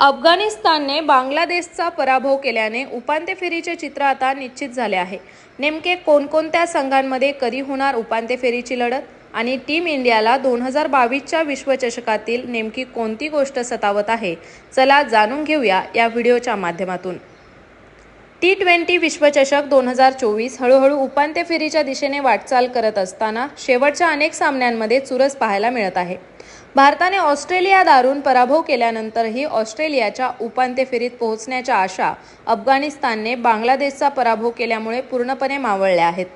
अफगाणिस्तानने बांगलादेशचा पराभव केल्याने उपांत्य फेरीचे चित्र आता निश्चित झाले आहे. नेमके कोणकोणत्या संघांमध्ये कधी होणार उपांत्य फेरीची लढत आणि टीम इंडियाला दोन हजार बावीसच्या विश्वचषकातील नेमकी कोणती गोष्ट सतावत आहे चला जाणून घेऊया या व्हिडिओच्या माध्यमातून. टी ट्वेंटी विश्वचषक दोन हजार चोवीस हळूहळू उपांत्य फेरीच्या दिशेने वाटचाल करत असताना शेवटच्या अनेक सामन्यांमध्ये चुरस पाहायला मिळत आहे. भारताने ऑस्ट्रेलिया दारून पराभव केल्यानंतरही ऑस्ट्रेलियाच्या उपांत्य फेरीत पोहोचण्याच्या आशा अफगाणिस्तानने बांगलादेशचा पराभव केल्यामुळे पूर्णपणे मावळल्या आहेत.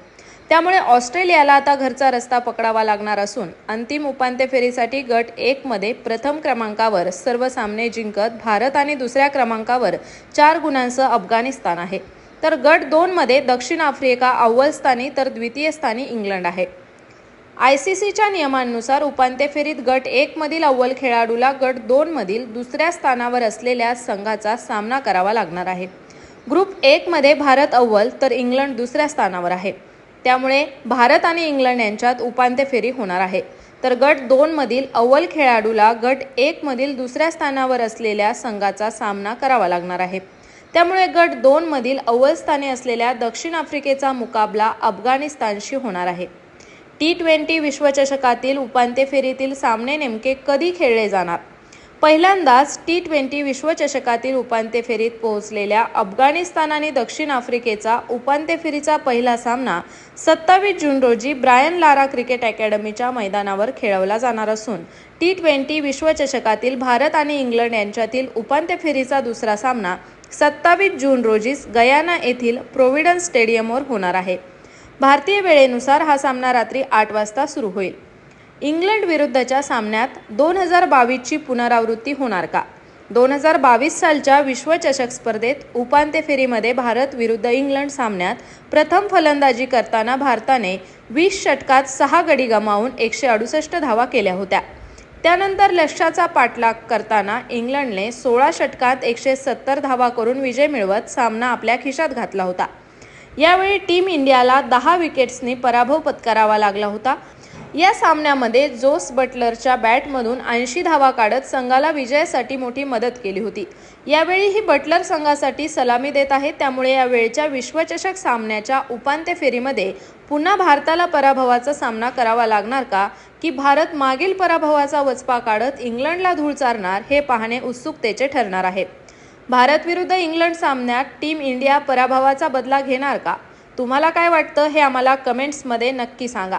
त्यामुळे ऑस्ट्रेलियाला आता घरचा रस्ता पकडावा लागणार असून अंतिम उपांत्य फेरीसाठी गट एकमध्ये प्रथम क्रमांकावर सर्व सामने जिंकत भारत आणि दुसऱ्या क्रमांकावर चार गुणांसह अफगाणिस्तान आहे. तर गट दोनमध्ये दक्षिण आफ्रिका अव्वल स्थानी तर द्वितीय स्थानी इंग्लंड आहे. आय सी सीच्या नियमांनुसार उपांत्य फेरीत गट एकमधील अव्वल खेळाडूला गट दोनमधील दुसऱ्या स्थानावर असलेल्या संघाचा सामना करावा लागणार आहे. ग्रुप एकमध्ये भारत अव्वल तर इंग्लंड दुसऱ्या स्थानावर आहे. त्यामुळे भारत आणि इंग्लंड यांच्यात उपांत्य फेरी होणार आहे. तर गट दोनमधील अव्वल खेळाडूला गट एकमधील दुसऱ्या स्थानावर असलेल्या संघाचा सामना करावा लागणार आहे. त्यामुळे गट दोनमधील अव्वल स्थानी असलेल्या दक्षिण आफ्रिकेचा मुकाबला अफगाणिस्तानशी होणार आहे. टी ट्वेंटी विश्वचषकातील उपांत्य फेरीतील सामने नेमके कधी खेळले जाणार? पहिल्यांदाच टी ट्वेंटी विश्वचषकातील उपांत्य फेरीत पोहोचलेल्या अफगाणिस्तान आणि दक्षिण आफ्रिकेचा उपांत्य फेरीचा पहिला सामना सत्तावीस जून रोजी ब्रायन लारा क्रिकेट अकॅडमीच्या मैदानावर खेळवला जाणार असून टी ट्वेंटी विश्वचषकातील भारत आणि इंग्लंड यांच्यातील उपांत्य फेरीचा दुसरा सामना सत्तावीस जून रोजीच गयाना येथील प्रोव्हिडन्स स्टेडियमवर होणार आहे. भारतीय वेळेनुसार हा सामना रात्री आठ वाजता सुरू होईल. इंग्लंड विरुद्धच्या सामन्यात दोन हजार बावीसची पुनरावृत्ती होणार का? दोन हजार बावीस सालच्या विश्वचषक स्पर्धेत उपांत्य फेरीमध्ये भारत विरुद्ध इंग्लंड सामन्यात प्रथम फलंदाजी करताना भारताने वीस षटकात सहा गडी गमावून एकशे अडुसष्ट धावा केल्या होत्या. त्यानंतर लक्ष्याचा पाठलाग करताना इंग्लंडने सोळा षटकात एकशे सत्तर धावा करून विजय मिळवत सामना आपल्या खिशात घातला होता. यावेळी टीम इंडियाला दहा विकेट्सनी पराभव पत्करावा लागला होता. या सामन्यामध्ये जोस बटलरच्या बॅटमधून ऐंशी धावा काढत संघाला विजयासाठी मोठी मदत केली होती. यावेळीही बटलर संघासाठी सलामी देत आहे त्यामुळे यावेळच्या विश्वचषक सामन्याच्या उपांत्य फेरीमध्ये पुन्हा भारताला पराभवाचा सामना करावा लागणार का? की भारत मागील पराभवाचा वचपा काढत इंग्लंडला धूळ चारणार हे पाहणे उत्सुकतेचे ठरणार आहे. भारत विरुद्ध इंग्लंड सामन्यात टीम इंडिया पराभवाचा बदला घेणार का? तुम्हाला काय वाटतं हे आम्हाला कमेंट्समध्ये नक्की सांगा.